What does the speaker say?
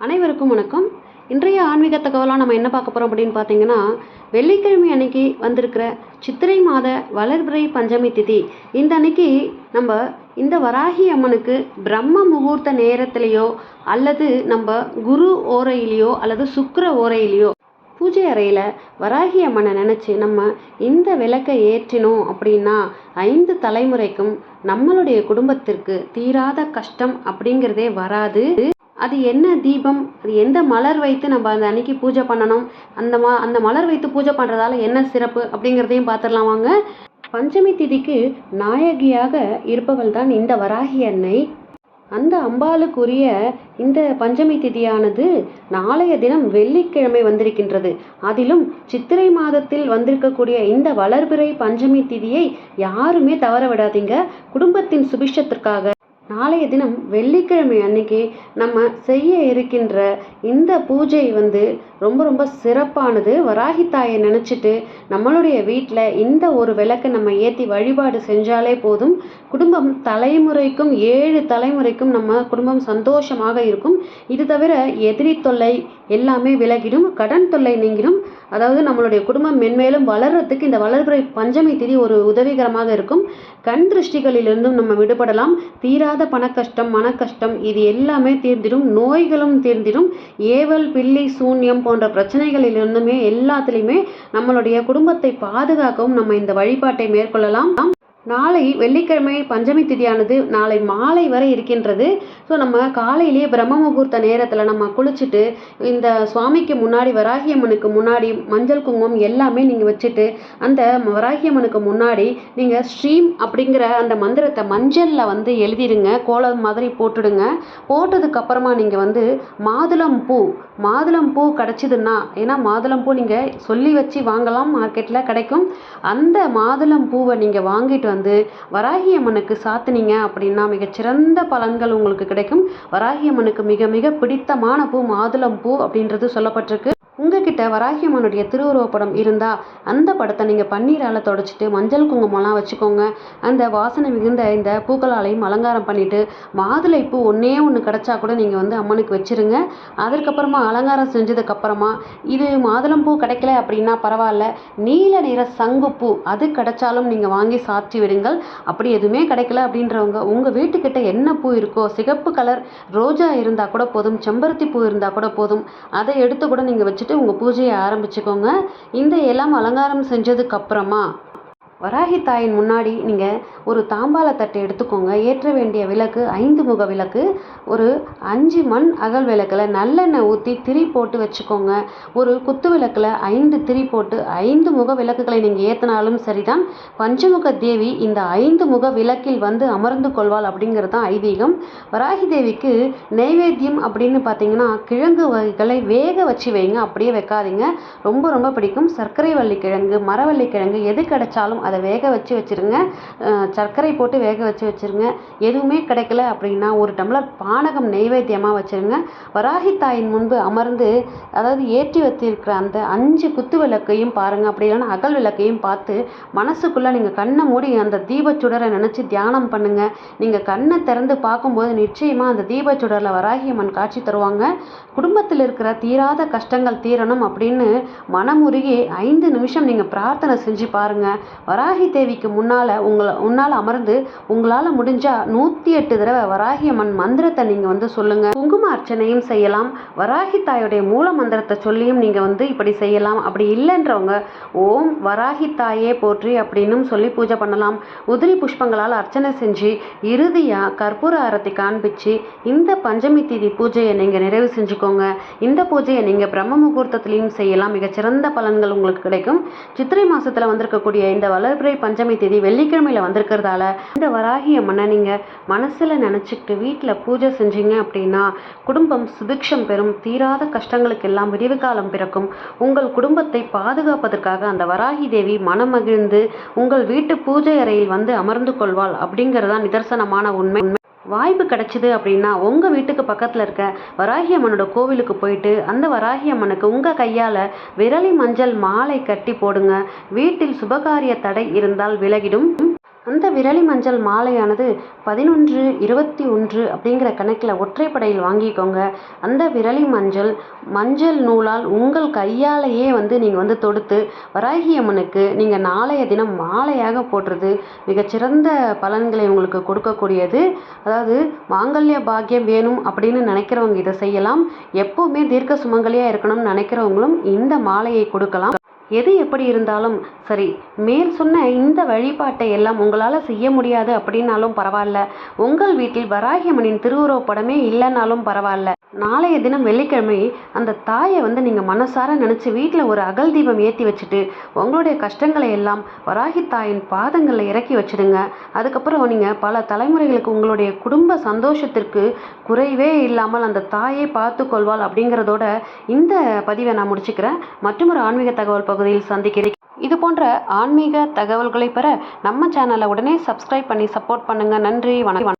அனைவருக்கும் வணக்கம். இன்றைய ஆன்மீக தகவலாக நம்ம என்ன பார்க்க போகிறோம் அப்படின்னு பார்த்தீங்கன்னா வெள்ளிக்கிழமை அன்னைக்கு வந்திருக்கிற சித்திரை மாத வளர்பிறை பஞ்சமி திதி. இந்த அன்னைக்கு நம்ம இந்த வராகி அம்மனுக்கு பிரம்ம முகூர்த்த நேரத்திலேயோ அல்லது நம்ம குரு ஓரையிலையோ அல்லது சுக்கர ஓரையிலையோ பூஜை அறையில் வராகி அம்மனை நினச்சி நம்ம இந்த விளக்கை ஏற்றினோம் அப்படின்னா ஐந்து தலைமுறைக்கும் நம்மளுடைய குடும்பத்திற்கு தீராத கஷ்டம் அப்படிங்கிறதே வராது. அது என்ன தீபம்? அது எந்த மலர் வைத்து நம்ம அந்த அன்னைக்கு பூஜை பண்ணணும்? அந்த மா அந்த மலர் வைத்து பூஜை பண்ணுறதால என்ன சிறப்பு அப்படிங்கிறதையும் பார்த்துடலாம் வாங்க. பஞ்சமி திதிக்கு நாயகியாக இருப்பவள் தான் இந்த வராகி அன்னை. அந்த அம்பாளுக்குரிய இந்த பஞ்சமி திதியானது நாளைய தினம் வெள்ளிக்கிழமை வந்திருக்கின்றது. அதிலும் சித்திரை மாதத்தில் வந்திருக்கக்கூடிய இந்த வளர்பிறை பஞ்சமி திதியை யாருமே தவற விடாதீங்க. குடும்பத்தின் சுபிஷத்திற்காக நாளைய தினம் வெள்ளிக்கிழமை அன்னைக்கு நம்ம செய்ய இருக்கின்ற இந்த பூஜை வந்து ரொம்ப ரொம்ப சிறப்பானது. வராகி தாயை நினச்சிட்டு நம்மளுடைய வீட்டில் இந்த ஒரு விளக்கை நம்ம ஏற்றி வழிபாடு செஞ்சாலே போதும். குடும்பம் தலைமுறைக்கும் ஏழு தலைமுறைக்கும் நம்ம குடும்பம் சந்தோஷமாக இருக்கும். இது தவிர எதிரி தொல்லை எல்லாமே விலகிடும் கடன் தொல்லை நீங்கிடும். அதாவது நம்மளுடைய குடும்பம் மென்மேலும் வளர்றதுக்கு இந்த வளர்பிறை பஞ்சமி திதி ஒரு உதவிகரமாக இருக்கும். கண் திருஷ்டிகளிலிருந்தும் நம்ம விடுபடலாம். தீராத பணக்கஷ்டம் மனக்கஷ்டம் இது எல்லாமே தீர்ந்திடும். நோய்களும் தீர்ந்திடும். ஏவல் பில்லி சூன்யம் போன்ற பிரச்சனைகளிலிருந்துமே எல்லாத்துலேயுமே நம்மளுடைய குடும்பத்தை பாதுகாக்கவும் நம்ம இந்த வழிபாட்டை மேற்கொள்ளலாம். நாளை வெள்ளிக்கிழமை பஞ்சமி திதியானது நாளை மாலை வரை இருக்கின்றது. ஸோ நம்ம காலையிலேயே பிரம்ம முகூர்த்த நேரத்தில் நம்ம குளிச்சுட்டு இந்த சுவாமிக்கு முன்னாடி வராகியம்மனுக்கு முன்னாடி மஞ்சள் குங்குமம் எல்லாமே நீங்கள் வச்சுட்டு அந்த வராகியம்மனுக்கு முன்னாடி நீங்கள் ஸ்ரீம் அப்படிங்கிற அந்த மந்திரத்தை மஞ்சளில் வந்து எழுதிடுங்க கோலம் மாதிரி போட்டுடுங்க. போட்டதுக்கப்புறமா நீங்கள் வந்து மாதுளம் பூ மாதுளம் பூ கிடச்சிதுன்னா ஏன்னா மாதுளம் பூ நீங்கள் சொல்லி வச்சு வாங்கலாம் மார்க்கெட்டில் கிடைக்கும். அந்த மாதுளம் பூவை நீங்கள் வாங்கிட்டு வந்து வராகி அம்மனுக்கு சாத்தினீங்க அப்படின்னா மிகச்சிறந்த பலன்கள் உங்களுக்கு கிடைக்கும். வராகி அம்மனுக்கு மிக மிக பிடித்தமான பூ மாதுளம் பூ அப்படின்றது சொல்லப்பட்டிருக்கு. உங்ககிட்ட வராகி அம்மனுடைய திருவுருவப் படம் இருந்தால் அந்த படத்தை நீங்கள் பன்னீரால் தொடச்சிட்டு மஞ்சள் குங்குமம்லாம் வச்சுக்கோங்க. அந்த வாசனை மிகுந்த இந்த பூக்களாலையும் அலங்காரம் பண்ணிவிட்டு மாதுளை பூ ஒன்றே ஒன்று கிடச்சா கூட நீங்கள் வந்து அம்மனுக்கு வச்சுருங்க. அதற்கப்புறமா அலங்காரம் செஞ்சதுக்கப்புறமா இது மாதுளம் பூ கிடைக்கல அப்படின்னா பரவாயில்ல. நீல நிற சங்குப்பூ அது கிடைச்சாலும் நீங்கள் வாங்கி சாற்றி விடுங்கள். அப்படி எதுவுமே கிடைக்கல அப்படின்றவங்க உங்கள் வீட்டுக்கிட்ட என்ன பூ இருக்கோ சிகப்பு கலர் ரோஜா இருந்தால் கூட போதும் செம்பருத்தி பூ இருந்தால் கூட போதும் அதை எடுத்து கூட நீங்கள் வச்சுட்டு உங்கள் பூஜையை ஆரம்பிச்சுக்கோங்க. இந்த எல்லாம் அலங்காரம் செஞ்சதுக்கப்புறமா வராகி தாயின் முன்னாடி நீங்கள் ஒரு தாம்பால தட்டை எடுத்துக்கோங்க. ஏற்ற வேண்டிய விளக்கு ஐந்து முக விளக்கு ஒரு அஞ்சு மண் அகல் விளக்கில் நல்லெண்ணெய் ஊற்றி திரி போட்டு வச்சுக்கோங்க. ஒரு குத்து விளக்கில் ஐந்து திரி போட்டு ஐந்து முக விளக்குகளை நீங்கள் ஏற்றினாலும் சரிதான். பஞ்சமுக தேவி இந்த ஐந்து முக விளக்கில் வந்து அமர்ந்து கொள்வாள் அப்படிங்கிறது தான் ஐதீகம். வராகி தேவிக்கு நைவேத்தியம் அப்படின்னு பார்த்தீங்கன்னா கிழங்கு வகைகளை வேக வச்சு வைங்க. அப்படியே வைக்காதீங்க. ரொம்ப ரொம்ப பிடிக்கும். சர்க்கரை வள்ளி கிழங்கு மரவள்ளி கிழங்கு எது கிடைச்சாலும் அதை வேக வச்சு வச்சுருங்க. சர்க்கரை போட்டு வேக வச்சு வச்சுருங்க. எதுவுமே கிடைக்கல அப்படின்னா ஒரு டம்ளர் பானகம் நெய்வேத்தியமாக வச்சுருங்க. வராகி தாயின் முன்பு அமர்ந்து அதாவது ஏற்றி வச்சிருக்கிற அந்த அஞ்சு குத்து விளக்கையும் பாருங்கள் அப்படி இல்லைன்னா அகல் விளக்கையும் பார்த்து மனசுக்குள்ளே நீங்கள் கண்ணை மூடி அந்த தீபச்சுடரை நினச்சி தியானம் பண்ணுங்கள் நீங்கள் கண்ணை திறந்து பார்க்கும்போது நிச்சயமாக அந்த தீபச்சுடரில் வராகி அம்மன் காட்சி தருவாங்க. குடும்பத்தில் இருக்கிற தீராத கஷ்டங்கள் தீரணும் அப்படின்னு மனமுருகி ஐந்து நிமிஷம் நீங்கள் பிரார்த்தனை செஞ்சு பாருங்கள் வராகி தேவிக்கு முன்னால் உங்களை உன்னால் அமர்ந்து உங்களால் முடிஞ்சால் நூற்றி எட்டு தடவை வராகி அம்மன் மந்திரத்தை நீங்கள் வந்து சொல்லுங்கள் குங்கும அர்ச்சனையும் செய்யலாம். வராகி தாயுடைய மூல மந்திரத்தை சொல்லியும் நீங்கள் வந்து இப்படி செய்யலாம். அப்படி இல்லைன்றவங்க ஓம் வராகி தாயே போற்றி அப்படின்னும் சொல்லி பூஜை பண்ணலாம். உதிரி புஷ்பங்களால் அர்ச்சனை செஞ்சு இறுதியாக கற்பூர ஆரத்தை காண்பிச்சு இந்த பஞ்சமி தீதி பூஜையை நீங்கள் நிறைவு செஞ்சுக்கோங்க. இந்த பூஜையை நீங்கள் பிரம்ம முகூர்த்தத்துலேயும் செய்யலாம். மிகச்சிறந்த பலன்கள் உங்களுக்கு கிடைக்கும். சித்திரை மாதத்தில் வந்திருக்கக்கூடிய இந்த வளர்பிறை பஞ்சமி தேதி வெள்ளிக்கிழமையில் வந்திருக்கிறதால இந்த வராகி அம்மனை நீங்கள் மனசில் நினச்சிக்கிட்டு வீட்டில் பூஜை செஞ்சீங்க அப்படின்னா குடும்பம் சுபிக்ஷம் பெறும் தீராத கஷ்டங்களுக்கு எல்லாம் விடிவு காலம் பிறக்கும். உங்கள் குடும்பத்தை பாதுகாப்பதற்காக அந்த வராகி தேவி மனமகிழ்ந்து உங்கள் வீட்டு பூஜை அறையில் வந்து அமர்ந்து கொள்வாள் அப்படிங்கிறதான் நிதர்சனமான உண்மை. வாய்ப்பு கிடைச்சிது அப்படின்னா உங்கள் வீட்டுக்கு பக்கத்தில் இருக்க வராகி அம்மனோட கோவிலுக்கு போயிட்டு அந்த வராகி அம்மனுக்கு உங்கள் கையால் விரலி மஞ்சள் மாலை கட்டி போடுங்க. வீட்டில் சுபகாரிய தடை இருந்தால் விலகிடும். அந்த விரலி மஞ்சள் மாலையானது பதினொன்று இருபத்தி ஒன்று அப்படிங்கிற கணக்கில் ஒற்றைப்படையில் வாங்கிக்கோங்க. அந்த விரலி மஞ்சள் மஞ்சள் நூலால் உங்கள் கையாலேயே வந்து நீங்கள் வந்து தொடுத்து வராகி அம்மனுக்கு நீங்கள் நாளைய தினம் மாலையாக போடுறது மிகச்சிறந்த பலன்களை உங்களுக்கு கொடுக்கக்கூடியது. அதாவது மாங்கல்ய பாக்கியம் வேணும் அப்படின்னு நினைக்கிறவங்க இதை செய்யலாம். எப்போவுமே தீர்க்க சுமங்கலியாக இருக்கணும்னு நினைக்கிறவங்களும் இந்த மாலையை கொடுக்கலாம். எது எப்படி இருந்தாலும் சரி மேல் சொன்ன இந்த வழிபாட்டை எல்லாம் உங்களால் செய்ய முடியாது அப்படின்னாலும் பரவாயில்ல. உங்கள் வீட்டில் வராகியம்மனின் திருவுருவப் படமே இல்லைனாலும் பரவாயில்ல. நாளைய தினம் வெள்ளிக்கிழமை அந்த தாயை வந்து நீங்கள் மனசார நினச்சி வீட்டில் ஒரு அகல் தீபம் ஏற்றி வச்சுட்டு உங்களுடைய கஷ்டங்களை எல்லாம் வராகி தாயின் பாதங்களில் இறக்கி வச்சிடுங்க. அதுக்கப்புறம் நீங்கள் பல தலைமுறைகளுக்கு உங்களுடைய குடும்ப சந்தோஷத்திற்கு குறைவே இல்லாமல் அந்த தாயை பார்த்து கொள்வாள் அப்படிங்கிறதோட இந்த பதிவை நான் முடிச்சுக்கிறேன். மற்றும் ஒரு ஆன்மீக தகவல் பகுதியில் சந்திக்கிறேன். இது போன்ற ஆன்மீக தகவல்களை பெற நம்ம சேனலை உடனே சப்ஸ்கிரைப் பண்ணி சப்போர்ட் பண்ணுங்கள் நன்றி வணக்கம்.